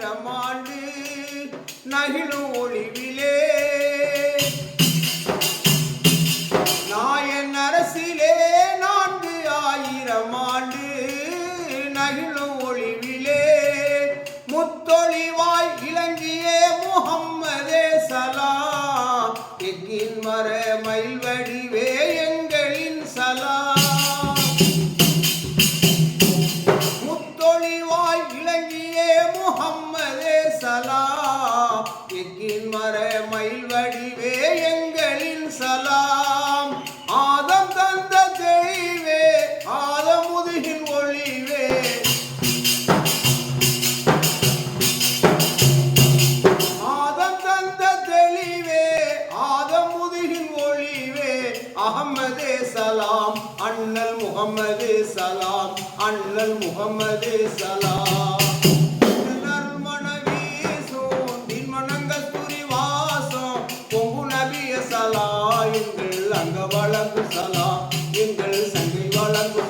ஆயிரம் ஆண்டு நகிழும் ஒளிவிலே. நாயன் அரசிலே நான்கு ஆயிரம் ஆண்டு நகிழும் ஒளிவிலே. முத்தொழிவாய் இளங்கியே முகம்மதே சலா. எக்கின் மர மயில் முத்தொழிவாய் இளங்கியே முகம்மதே சலாம் எக்கின் மர மயில் வடிவே எங்களின் சலாம் அகமது சலாம் அண்ணல் முகமது சலாம் அண்ணல் முகமது சலாம். எங்கள் அங்க வளர்ந்து சலா எங்கள் சங்கை வளர்ந்து